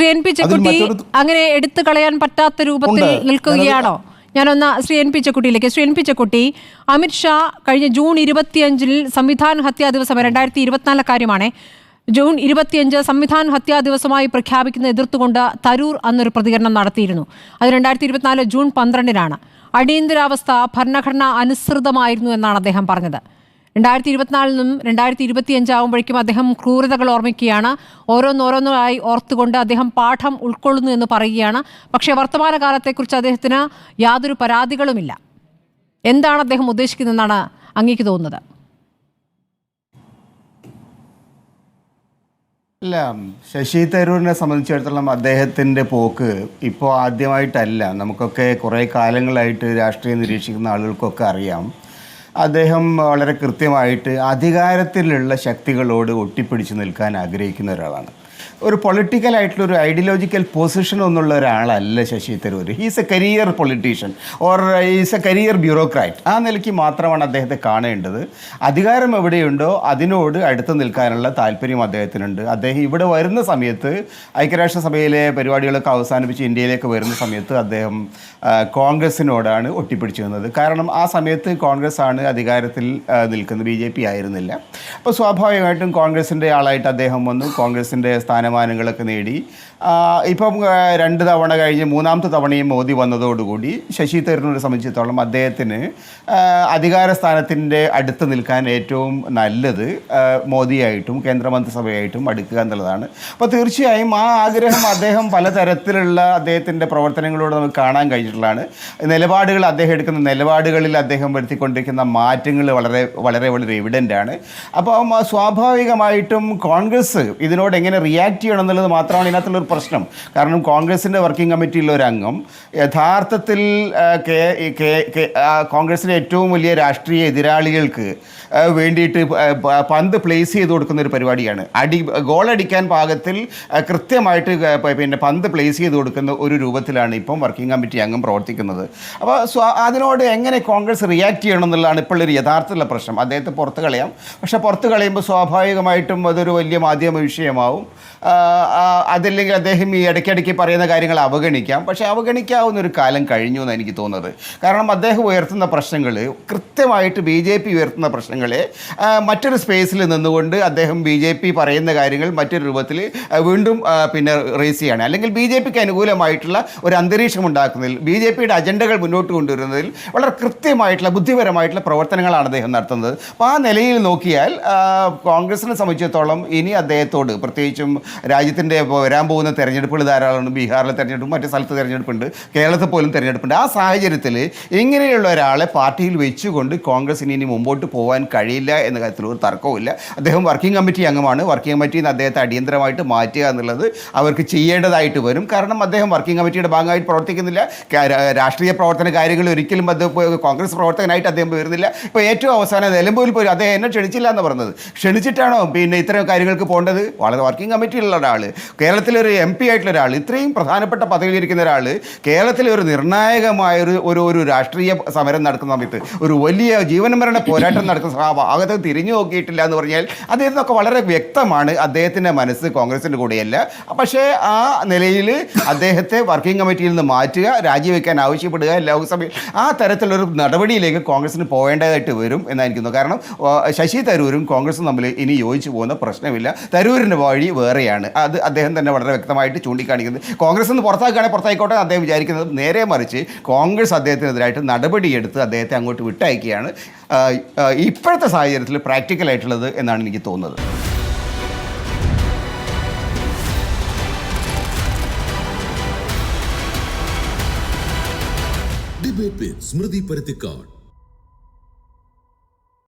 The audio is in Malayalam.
ശ്രീ എൻ പി ചെക്കുട്ടി അങ്ങനെ എടുത്തു കളയാൻ പറ്റാത്ത രൂപത്തിൽ. നിൽക്കുകയാണോ? ഞാനൊന്ന് ശ്രീ എൻ പി ചെക്കുട്ടിയിലേക്ക്. ശ്രീ എൻ പി ചെക്കുട്ടി അമിത്ഷാ കഴിഞ്ഞ ജൂൺ ഇരുപത്തിയഞ്ചിൽ സംവിധാൻ ഹത്യാ ദിവസം രണ്ടായിരത്തി ഇരുപത്തിനാല് കാര്യമാണ്. ജൂൺ ഇരുപത്തിയഞ്ച് സംവിധാൻ ഹത്യാ ദിവസമായി പ്രഖ്യാപിക്കുന്ന എതിർത്തുകൊണ്ട് തരൂർ അന്നൊരു പ്രതികരണം നടത്തിയിരുന്നു. അത് രണ്ടായിരത്തി ഇരുപത്തിനാല് ജൂൺ പന്ത്രണ്ടിനാണ്. അടിയന്തരാവസ്ഥ ഭരണഘടന അനുസൃതമായിരുന്നു എന്നാണ് അദ്ദേഹം പറഞ്ഞത്. രണ്ടായിരത്തി ഇരുപത്തിനാലിൽ നിന്നും രണ്ടായിരത്തി ഇരുപത്തി അഞ്ചാവുമ്പോഴേക്കും അദ്ദേഹം ക്രൂരതകൾ ഓർമ്മിക്കുകയാണ്. ഓരോന്നോരോന്നായി ഓർത്തുകൊണ്ട് അദ്ദേഹം പാഠം ഉൾക്കൊള്ളുന്നു എന്ന് പറയുകയാണ്. പക്ഷേ വർത്തമാനകാലത്തെക്കുറിച്ച് അദ്ദേഹത്തിന് യാതൊരു പരാതികളുമില്ല. എന്താണ് അദ്ദേഹം ഉദ്ദേശിക്കുന്നതെന്നാണ് അങ്ങേക്ക് തോന്നുന്നത്? അല്ല ശശി തരൂരിനെ സംബന്ധിച്ചിടത്തോളം അദ്ദേഹത്തിന്റെ പോക്ക് ഇപ്പോൾ ആദ്യമായിട്ടല്ല. നമുക്കൊക്കെ കുറേ കാലങ്ങളായിട്ട് രാഷ്ട്രീയം നിരീക്ഷിക്കുന്ന ആളുകൾക്കൊക്കെ അറിയാം. അദ്ദേഹം വളരെ കൃത്യമായിട്ട് അധികാരത്തിലുള്ള ശക്തികളോട് ഒട്ടിപ്പിടിച്ച് നിൽക്കാൻ ആഗ്രഹിക്കുന്ന ഒരാളാണ്. ഒരു പൊളിറ്റിക്കൽ ആയിട്ടുള്ള ഒരു ഐഡിയോളജിക്കൽ പൊസിഷൻ ഒന്നുള്ള ഒരാളല്ല Shashi Tharoor he's a career politician or is a career bureaucrat ആ നിലയ്ക്ക് മാത്രമാണ് അദ്ദേഹത്തെ കാണേണ്ടത്. അധികാരം എവിടെയുണ്ടോ അതിനോട് അടുത്ത് നിൽക്കാനുള്ള താല്പര്യം അദ്ദേഹത്തിനുണ്ട്. അദ്ദേഹം ഇവിടെ വരുന്ന സമയത്ത് ഐക്യരാഷ്ട്രസഭയിലെ പരിപാടികളൊക്കെ അവസാനിപ്പിച്ച് ഇന്ത്യയിലേക്ക് വരുന്ന സമയത്ത് അദ്ദേഹം കോൺഗ്രസിനോടാണ് ഒട്ടിപ്പിടിച്ചു നിന്നത്. കാരണം ആ സമയത്ത് കോൺഗ്രസ് ആണ് അധികാരത്തിൽ നിൽക്കുന്നത്. ബി ആയിരുന്നില്ല. അപ്പോൾ സ്വാഭാവികമായിട്ടും കോൺഗ്രസിന്റെ ആളായിട്ട് അദ്ദേഹം വന്നു. കോൺഗ്രസിന്റെ സ്ഥാനമാനങ്ങളൊക്കെ നേടി. ഇപ്പം രണ്ട് തവണ കഴിഞ്ഞ് മൂന്നാമത്തെ തവണയും മോദി വന്നതോടുകൂടി ശശി തരൂരിനെ സംബന്ധിച്ചിടത്തോളം അദ്ദേഹത്തിന് അധികാര സ്ഥാനത്തിന്റെ അടുത്ത് നിൽക്കാൻ ഏറ്റവും നല്ലത് മോദിയായിട്ടും കേന്ദ്രമന്ത്രിസഭയായിട്ടും അടുക്കുക എന്നുള്ളതാണ്. അപ്പോൾ തീർച്ചയായും ആ ആഗ്രഹം അദ്ദേഹം പലതരത്തിലുള്ള അദ്ദേഹത്തിന്റെ പ്രവർത്തനങ്ങളോട് നമുക്ക് കാണാൻ കഴിഞ്ഞിട്ടുള്ളതാണ്. നിലപാടുകൾ അദ്ദേഹം എടുക്കുന്ന നിലപാടുകളിൽ അദ്ദേഹം വരുത്തിക്കൊണ്ടിരിക്കുന്ന മാറ്റങ്ങൾ വളരെ വളരെ വളരെ എവിഡന്റ് ആണ്. അപ്പം സ്വാഭാവികമായിട്ടും കോൺഗ്രസ് ഇതിനോട് എങ്ങനെ റിയാക്ട് ചെയ്യണം എന്നുള്ളത് മാത്രമാണ് ഇതിനകത്തുള്ളൊരു പ്രശ്നം. കാരണം കോൺഗ്രസിന്റെ വർക്കിംഗ് കമ്മിറ്റിയിലെ ഒരു അംഗം യഥാർത്ഥത്തിൽ കോൺഗ്രസിന്റെ ഏറ്റവും വലിയ രാഷ്ട്രീയ എതിരാളികൾക്ക് വേണ്ടിയിട്ട് പന്ത് പ്ലേസ് ചെയ്ത് കൊടുക്കുന്ന ഒരു പരിപാടിയാണ്. അടി ഗോളടിക്കാൻ പാകത്തിൽ കൃത്യമായിട്ട് പിന്നെ പന്ത് പ്ലേസ് ചെയ്ത് കൊടുക്കുന്ന ഒരു രൂപത്തിലാണ് ഇപ്പം വർക്കിംഗ് കമ്മിറ്റി അംഗം പ്രവർത്തിക്കുന്നത്. അപ്പോൾ അതിനോട് എങ്ങനെ കോൺഗ്രസ് റിയാക്ട് ചെയ്യണം എന്നുള്ളതാണ് ഇപ്പോഴൊരു യഥാർത്ഥത്തിലുള്ള പ്രശ്നം. അദ്ദേഹത്തെ പുറത്ത് കളയാം. പക്ഷേ പുറത്ത് കളയുമ്പോൾ സ്വാഭാവികമായിട്ടും അതൊരു വലിയ മാധ്യമ വിഷയമാവും. അതല്ലെങ്കിൽ അദ്ദേഹം ഈ ഇടയ്ക്കിടയ്ക്ക് പറയുന്ന കാര്യങ്ങൾ അവഗണിക്കാം. പക്ഷേ അവഗണിക്കാവുന്ന ഒരു കാലം കഴിഞ്ഞു എന്ന് എനിക്ക് തോന്നുന്നത്. കാരണം അദ്ദേഹം ഉയർത്തുന്ന പ്രശ്നങ്ങൾ കൃത്യമായിട്ട് ബി ജെ പി ഉയർത്തുന്ന പ്രശ്നങ്ങളെ മറ്റൊരു സ്പേസിൽ നിന്നുകൊണ്ട് അദ്ദേഹം ബി ജെ പി പറയുന്ന കാര്യങ്ങൾ മറ്റൊരു രൂപത്തിൽ വീണ്ടും പിന്നെ റേസ് ചെയ്യാണ്. അല്ലെങ്കിൽ ബി ജെ പിക്ക് അനുകൂലമായിട്ടുള്ള ഒരു അന്തരീക്ഷം ഉണ്ടാക്കുന്നതിൽ ബി ജെ പിയുടെ അജണ്ടകൾ മുന്നോട്ട് കൊണ്ടുവരുന്നതിൽ വളരെ കൃത്യമായിട്ടുള്ള ബുദ്ധിപരമായിട്ടുള്ള പ്രവർത്തനങ്ങളാണ് അദ്ദേഹം നടത്തുന്നത്. അപ്പോൾ ആ നിലയിൽ നോക്കിയാൽ കോൺഗ്രസിനെ സംബന്ധിച്ചിടത്തോളം ഇനി അദ്ദേഹത്തോട് പ്രത്യേകിച്ചും രാജ്യത്തിന്റെ വരാൻ പോകുന്ന തെരഞ്ഞെടുപ്പുകൾ ധാരാളമുണ്ട്. ബീഹാറിലെ തെരഞ്ഞെടുപ്പ് മറ്റു സ്ഥലത്ത് തെരഞ്ഞെടുപ്പുണ്ട്. കേരളത്തിൽ പോലും തെരഞ്ഞെടുപ്പുണ്ട്. ആ സാഹചര്യത്തിൽ ഇങ്ങനെയുള്ള ഒരാളെ പാർട്ടിയിൽ വെച്ചുകൊണ്ട് കോൺഗ്രസിന് ഇനി മുമ്പോട്ട് പോകാൻ കഴിയില്ല എന്ന കാര്യത്തിൽ ഒരു തർക്കവുമില്ല. അദ്ദേഹം വർക്കിംഗ് കമ്മിറ്റി അംഗമാണ്. വർക്കിംഗ് കമ്മിറ്റിയിൽ നിന്ന് അദ്ദേഹത്തെ അടിയന്തരമായിട്ട് മാറ്റുക എന്നുള്ളത് അവർക്ക് ചെയ്യേണ്ടതായിട്ട് വരും. കാരണം അദ്ദേഹം വർക്കിംഗ് കമ്മിറ്റിയുടെ ഭാഗമായിട്ട് പ്രവർത്തിക്കുന്നില്ല. രാഷ്ട്രീയ പ്രവർത്തന കാര്യങ്ങൾ ഒരിക്കലും അത് കോൺഗ്രസ് പ്രവർത്തകനായിട്ട് അദ്ദേഹം വരുന്നില്ല ഇപ്പോൾ ഏറ്റവും അവസാനം നിലമ്പൂരിൽ പോയി അദ്ദേഹം എന്നെ ക്ഷണിച്ചില്ല എന്ന് പറഞ്ഞത്. ക്ഷണിച്ചിട്ടാണോ പിന്നെ ഇത്തരം കാര്യങ്ങൾക്ക് പോകേണ്ടത്? വളരെ വർക്കിംഗ് കമ്മിറ്റിയിലുള്ള ഒരാൾ കേരളത്തിലെ ഒരു എം പി ആയിട്ടുള്ള ഒരാൾ ഇത്രയും പ്രധാനപ്പെട്ട പദവിയിലിരിക്കുന്ന ഒരാൾ കേരളത്തിലെ ഒരു നിർണായകമായ ഒരു ഒരു ഒരു രാഷ്ട്രീയ സമരം നടക്കുന്ന സമയത്ത് ഒരു വലിയ ജീവന മരണ പോരാട്ടം നടക്കുന്ന ഭാഗത്ത് തിരിഞ്ഞു നോക്കിയിട്ടില്ല എന്ന് പറഞ്ഞാൽ അദ്ദേഹത്തിനൊക്കെ വളരെ വ്യക്തമാണ് അദ്ദേഹത്തിന്റെ മനസ്സ് കോൺഗ്രസിന്റെ കൂടെയല്ല. പക്ഷേ ആ നിലയിൽ അദ്ദേഹത്തെ വർക്കിംഗ് കമ്മിറ്റിയിൽ നിന്ന് മാറ്റുക രാജിവെക്കാൻ ആവശ്യപ്പെടുക ലോക്സഭയിൽ ആ തരത്തിലൊരു നടപടിയിലേക്ക് കോൺഗ്രസിന് പോകേണ്ടതായിട്ട് വരും എന്നായിരിക്കുന്നു. കാരണം ശശി തരൂരും കോൺഗ്രസും തമ്മിൽ ഇനി യോജിച്ചു പോകുന്ന പ്രശ്നമില്ല. തരൂരിന്റെ വഴി വേറെയാണ് അത് അദ്ദേഹം തന്നെ വളരെ വ്യക്തമായിട്ട് ചൂണ്ടിക്കാണിക്കുന്നത്. കോൺഗ്രസ് നിന്ന് പുറത്താക്കുകയാണെങ്കിൽ പുറത്തായിക്കോട്ടെ അദ്ദേഹം വിചാരിക്കുന്നത്. നേരെ മറിച്ച് കോൺഗ്രസ് അദ്ദേഹത്തിനെതിരായിട്ട് നടപടിയെടുത്ത് അദ്ദേഹത്തെ അങ്ങോട്ട് വിട്ടയക്കുകയാണ് ഇപ്പോഴത്തെ സാഹചര്യത്തിൽ പ്രാക്ടിക്കൽ പ്രാക്ടിക്കലായിട്ടുള്ളത് എന്നാണ് എനിക്ക് തോന്നുന്നത്. ഡിബേറ്റ് സ്മൃതി പരുത്തിക്കാട്